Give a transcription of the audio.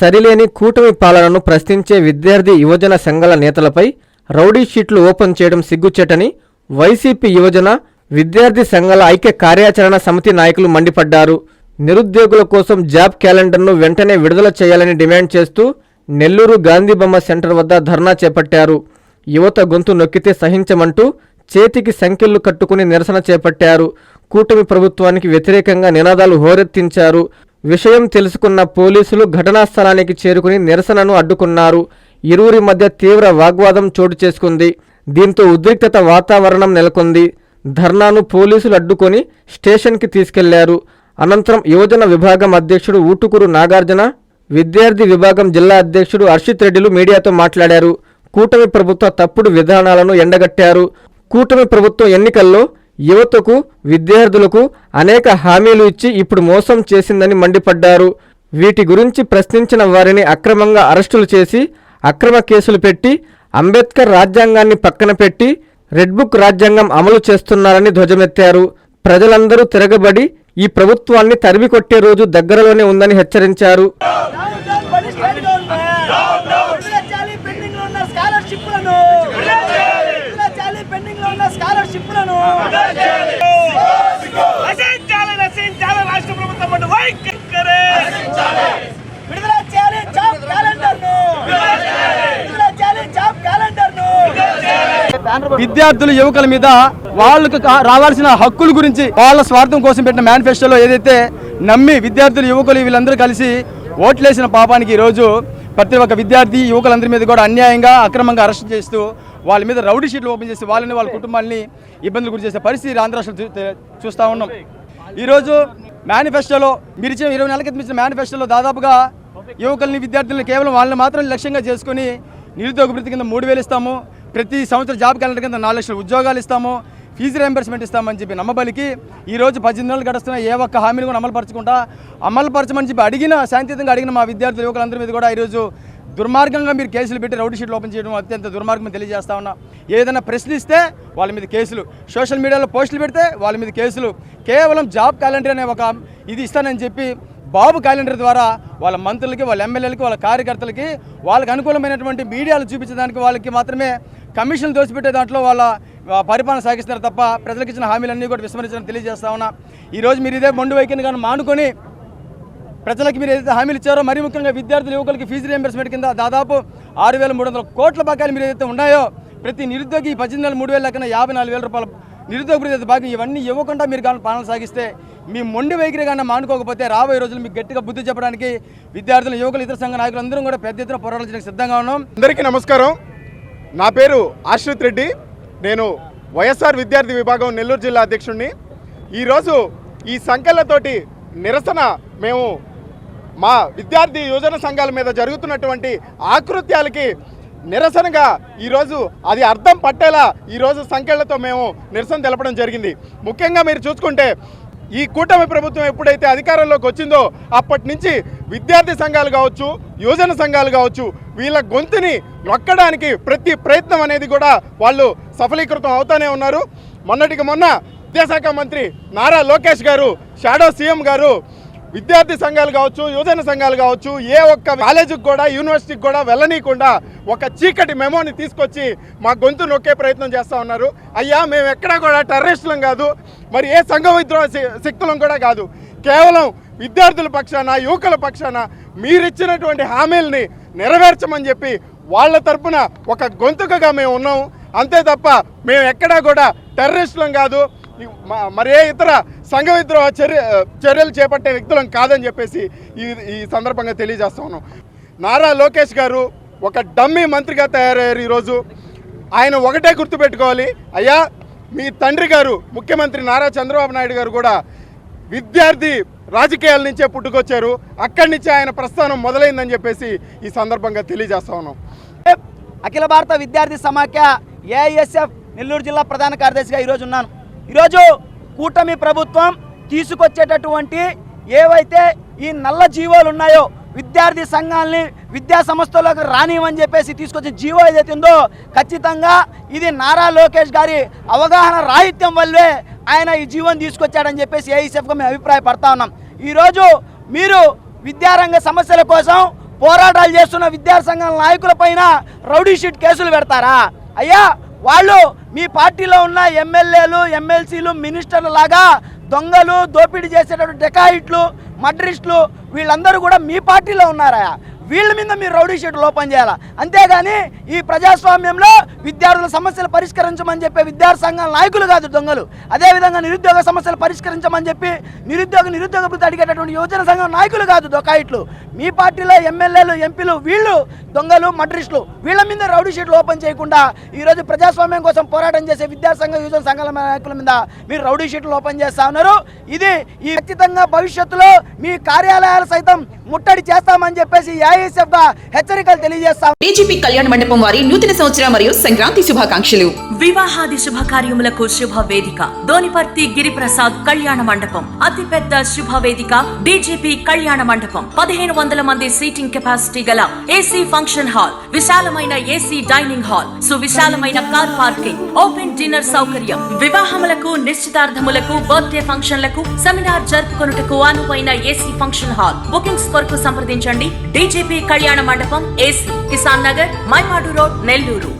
సరిలేని కూటమి పాలనను ప్రశ్నించే విద్యార్థి యువజన సంఘాల నేతలపై రౌడీ షీట్లు ఓపెన్ చేయడం సిగ్గుచేటని వైసీపీ యువజన విద్యార్థి సంఘాల ఐక్య కార్యాచరణ సమితి నాయకులు మండిపడ్డారు. నిరుద్యోగుల కోసం జాబ్ క్యాలెండర్ను వెంటనే విడుదల చేయాలని డిమాండ్ చేస్తూ నెల్లూరు గాంధీబొమ్మ సెంటర్ వద్ద ధర్నా చేపట్టారు. యువత గొంతు నొక్కితే సహించమంటూ చేతికి సంఖ్యలు కట్టుకుని నిరసన చేపట్టారు. కూటమి ప్రభుత్వానికి వ్యతిరేకంగా నినాదాలు హోరెత్తించారు. విషయం తెలుసుకున్న పోలీసులు ఘటనా స్థలానికి చేరుకుని నిరసనను అడ్డుకున్నారు. ఇరువురి మధ్య తీవ్ర వాగ్వాదం చోటు చేసుకుంది. దీంతో ఉద్రిక్తత వాతావరణం నెలకొంది. ధర్నాను పోలీసులు అడ్డుకొని స్టేషన్కి తీసుకెళ్ళారు. అనంతరం యువజన విభాగం అధ్యక్షుడు ఊటుకూరు నాగార్జున విద్యార్థి విభాగం జిల్లా అధ్యక్షుడు హర్షిత్ రెడ్డిలు మీడియాతో మాట్లాడారు. కూటమి ప్రభుత్వ తప్పుడు విధానాలను ఎండగట్టారు. కూటమి ప్రభుత్వం ఎన్నికల్లో యువతకు విద్యార్థులకు అనేక హామీలు ఇచ్చి ఇప్పుడు మోసం చేసిందని మండిపడ్డారు. వీటి గురించి ప్రశ్నించిన వారిని అక్రమంగా అరెస్టులు చేసి అక్రమ కేసులు పెట్టి అంబేద్కర్ రాజ్యాంగాన్ని పక్కన పెట్టి రెడ్ బుక్ రాజ్యాంగం అమలు చేస్తున్నారని ధ్వజమెత్తారు. ప్రజలందరూ తిరగబడి ఈ ప్రభుత్వాన్ని తరిమి కొట్టే రోజు దగ్గరలోనే ఉందని హెచ్చరించారు. నశించాలి నశించాలి రాష్ట్ర ప్రభుత్వం అటు వైఖరి. విడుదల చేయాలి జాబ్ క్యాలెండర్ను. విడుదల చేయాలి జాబ్ క్యాలెండర్ను. విద్యార్థులు యువకుల మీద వాళ్ళకు కా- రావాల్సిన హక్కుల గురించి వాళ్ళ స్వార్థం కోసం పెట్టిన మేనిఫెస్టోలో ఏదైతే నమ్మి విద్యార్థులు యువకులు వీళ్ళందరూ కలిసి ఓట్లేసిన పాపానికి ఈరోజు ప్రతి ఒక్క విద్యార్థి యువకులందరి మీద కూడా అన్యాయంగా అక్రమంగా అరెస్ట్ చేస్తూ వాళ్ళ మీద రౌడీ షీట్లు ఓపెన్ చేసి వాళ్ళని వాళ్ళ కుటుంబాన్ని ఇబ్బందులు గురి చేసే పరిస్థితి ఆంధ్ర చూ- చూస్తా ఉన్నాం. ఈరోజు మేనిఫెస్టోలో మీరు ఇచ్చిన ఇరవై నెలల క్రితం ఇచ్చిన మేనిఫెస్టోలో దాదాపుగా యువకుల్ని విద్యార్థులను కేవలం వాళ్ళని మాత్రం లక్ష్యంగా చేసుకుని నిరుద్యోగ వృత్తి కింద మూడు వేలు ఇస్తాము. ప్రతి సంవత్సరం జాబ్ క్యాలెండర్ కింద నాలుగు లక్షల ఉద్యోగాలు ఇస్తాము. ఫీజు రియంబర్స్మెంట్ ఇస్తామని చెప్పి నమ్మబలికి ఈ రోజు పద్దెనిమిది నెలలు గడుస్తున్న ఏ ఒక్క హామీని కూడా అమలుపరచకుండా అమలుపరచమని చెప్పి అడిగిన శాంతియుతంగా అడిగిన మా విద్యార్థులు యువకులందరి మీద కూడా ఈరోజు దుర్మార్గంగా మీరు కేసులు పెట్టి రౌడీ షీట్లు ఓపెన్ చేయడం అత్యంత దుర్మార్గం తెలియజేస్తా ఉన్నా. ఏదైనా ప్రశ్నిస్తే వాళ్ళ మీద కేసులు. సోషల్ మీడియాలో పోస్టులు పెడితే వాళ్ళ మీద కేసులు. కేవలం జాబ్ క్యాలెండర్ అనే ఒక ఇది ఇస్తానని చెప్పి బాబు క్యాలెండర్ ద్వారా వాళ్ళ మంత్రులకి వాళ్ళ ఎమ్మెల్యేలకి వాళ్ళ కార్యకర్తలకి వాళ్ళకి అనుకూలమైనటువంటి మీడియాలు చూపించడానికి వాళ్ళకి మాత్రమే కమిషన్ దోసిపెట్టే దాంట్లో వాళ్ళ పరిపాలన సాగిస్తున్నారు తప్ప ప్రజలకు ఇచ్చిన హామీలన్నీ కూడా విస్మరించడం తెలియజేస్తా ఉన్నా. ఈరోజు మీరు ఇదే మొండు వైఖరిని కానీ మానుకొని ప్రజలకు మీరు ఏదైతే హామీలు ఇచ్చారో మరీ ముఖ్యంగా విద్యార్థులు యువకులకి ఫీజు రియంబర్స్మెంట్ కింద దాదాపు ఆరు వేల మూడు వందల కోట్ల బకాయిలు మీరు ఏదైతే ఉన్నాయో ప్రతి నిరుద్యోగి పద్దెనిమిది నెలలు మూడు వేల లెక్కన యాభై నాలుగు వేల రూపాయల నిరుద్యోగ ప్రతి భాగం ఇవన్నీ ఇవ్వకుండా మీరు కానీ పాలన సాగిస్తే మీ మొండి వైఖరి కానీ మానుకోకపోతే రాబోయే రోజులు మీకు గట్టిగా బుద్ధి చెప్పడానికి విద్యార్థులు యువకులు ఇతర సంఘ నాయకులు కూడా పెద్ద ఎత్తున పోరాటానికి సిద్ధంగా ఉన్నాం. అందరికీ నమస్కారం. నా పేరు ఆశ్రిత్ రెడ్డి. నేను వైఎస్ఆర్ విద్యార్థి విభాగం నెల్లూరు జిల్లా అధ్యక్షుడిని. ఈరోజు ఈ సంఖ్యలతోటి నిరసన మేము మా విద్యార్థి యువజన సంఘాల మీద జరుగుతున్నటువంటి ఆకృత్యాలకి నిరసనగా ఈరోజు అది అర్థం పట్టేలా ఈరోజు సంఖ్యలతో మేము నిరసన తెలపడం జరిగింది. ముఖ్యంగా మీరు చూసుకుంటే ఈ కూటమి ప్రభుత్వం ఎప్పుడైతే అధికారంలోకి వచ్చిందో అప్పటి నుంచి విద్యార్థి సంఘాలు కావచ్చు యువజన సంఘాలు కావచ్చు వీళ్ళ గొంతుని నొక్కడానికి ప్రతి ప్రయత్నం అనేది కూడా వాళ్ళు సఫలీకృతం అవుతూనే ఉన్నారు. మొన్నటికి మొన్న విద్యాశాఖ మంత్రి నారా లోకేష్ గారు షాడో సీఎం గారు విద్యార్థి సంఘాలు కావచ్చు యువజన సంఘాలు కావచ్చు ఏ ఒక్క కాలేజీకి కూడా యూనివర్సిటీకి కూడా వెళ్ళనీయకుండా ఒక చీకటి మెమోని తీసుకొచ్చి మా గొంతు నొక్కే ప్రయత్నం చేస్తూ ఉన్నారు. అయ్యా మేము ఎక్కడా కూడా టెర్రరిస్టులం కాదు మరి ఏ సంఘ విద్రోహ శక్తులం కూడా కాదు. కేవలం విద్యార్థుల పక్షాన యువకుల పక్షాన మీరిచ్చినటువంటి హామీల్ని నెరవేర్చమని చెప్పి వాళ్ళ తరపున ఒక గొంతుకగా మేము ఉన్నాము అంతే తప్ప మేము ఎక్కడా కూడా టెర్రరిస్టులం కాదు మ- ఇతర సంఘ విద్రోహ చర్య చర్యలు చేపట్టే వ్యక్తులం కాదని చెప్పేసి ఈ ఈ సందర్భంగా తెలియజేస్తా ఉన్నాం. నారా లోకేష్ గారు ఒక డమ్మీ మంత్రిగా తయారయ్యారు ఈరోజు. ఆయన ఒకటే గుర్తుపెట్టుకోవాలి అయ్యా మీ తండ్రి గారు ముఖ్యమంత్రి నారా చంద్రబాబు నాయుడు గారు కూడా విద్యార్థి రాజకీయాల నుంచే పుట్టుకొచ్చారు. అక్కడి నుంచి ఆయన ప్రస్థానం మొదలైందని చెప్పేసి ఈ సందర్భంగా తెలియజేస్తా ఉన్నాం. అఖిల భారత విద్యార్థి సమాఖ్య ఏఎస్ఎఫ్ నెల్లూరు జిల్లా ప్రధాన కార్యదర్శిగా ఈరోజు ఉన్నాను. ఈరోజు కూటమి ప్రభుత్వం తీసుకొచ్చేటటువంటి ఏవైతే ఈ నల్ల జీవోలు ఉన్నాయో విద్యార్థి సంఘాలని విద్యా సంస్థలకు రానివని చెప్పేసి తీసుకొచ్చిన జీవో ఏదైతే ఉందో ఖచ్చితంగా ఇది నారా లోకేష్ గారి అవగాహన రాహిత్యం వల్లే ఆయన ఈ జీవోని తీసుకొచ్చాడని చెప్పేసి ఏఐసెఫ్గా మేము అభిప్రాయపడతా ఉన్నాం. ఈరోజు మీరు విద్యారంగ సమస్యల కోసం పోరాటాలు చేస్తున్న విద్యాసంఘాల నాయకుల పైన రౌడీ షీట్ కేసులు పెడతారా? అయ్యా వాళ్ళు మీ పార్టీలో ఉన్న ఎమ్మెల్యేలు ఎమ్మెల్సీలు మినిస్టర్లు లాగా దొంగలు దోపిడీ చేసేటటువంటి డెకాయిట్లు మడ్రిస్టులు వీళ్ళందరూ కూడా మీ పార్టీలో ఉన్నారా? వీళ్ళ మీద మీరు రౌడీ షీట్ లోపం చేయాలి? అంతేగాని ఈ ప్రజాస్వామ్యంలో విద్యార్థుల సమస్యలు పరిష్కరించమని చెప్పే విద్యార్థి సంఘాల నాయకులు కాదు దొంగలు. అదేవిధంగా నిరుద్యోగ సమస్యలు పరిష్కరించమని చెప్పి నిరుద్యోగ నిరుద్యోగ వృత్తి అడిగేటటువంటి యువజన సంఘం నాయకులు కాదు దొకాయిట్లు. మీ పార్టీలో ఎమ్మెల్యేలు ఎంపీలు వీళ్ళు దొంగలు మడ్రిస్టులు. వీళ్ళ మీద రౌడీ షీట్లు ఓపెన్ చేయకుండా ఈరోజు ప్రజాస్వామ్యం కోసం పోరాటం చేసే విద్యార్థి సంఘ యువజన సంఘాల నాయకుల మీద మీరు రౌడీ షీట్లు ఓపెన్ చేస్తా ఉన్నారు. ఇది ఈ ఖచ్చితంగా భవిష్యత్తులో మీ కార్యాలయాలు సైతం ముట్టడి చేస్తామని చెప్పేసి ఏఐఎస్ఎఫ్గా హెచ్చరికలు తెలియజేస్తాం. డీజీపీ కళ్యాణ మండపం వారి నూతన సంవత్సర మరియు సంక్రాంతి శుభాకాంక్షలు. వివాహాది శుభకార్యములకు శుభ వేదిక దోనిపర్తి గిరిప్రసాద్ కళ్యాణ మండపం. అతిపెద్ద శుభ వేదిక డీజీపీ కళ్యాణ మండపం. పదిహేను వందల మంది సీటింగ్ కెపాసిటీ గల ఏసీ ఫంక్షన్ హాల్ విశాలమైన ఏసీ డైనింగ్ హాల్ సువిశాలమైన కార్ పార్కింగ్ ఓపెన్ డిన్నర్ సౌకర్యం. వివాహములకు నిశ్చితార్థములకు బర్త్డే ఫంక్షన్లకు సెమినార్ జరుపుకొనుటకు అనువైన ఏసీ ఫంక్షన్ హాల్ బుకింగ్స్ కొరకు సంప్రదించండి. డీజీపీ కళ్యాణ మండపం ఏసీ కిసాన్ నగర్ మైపాడు రోడ్ నెల్లూరు.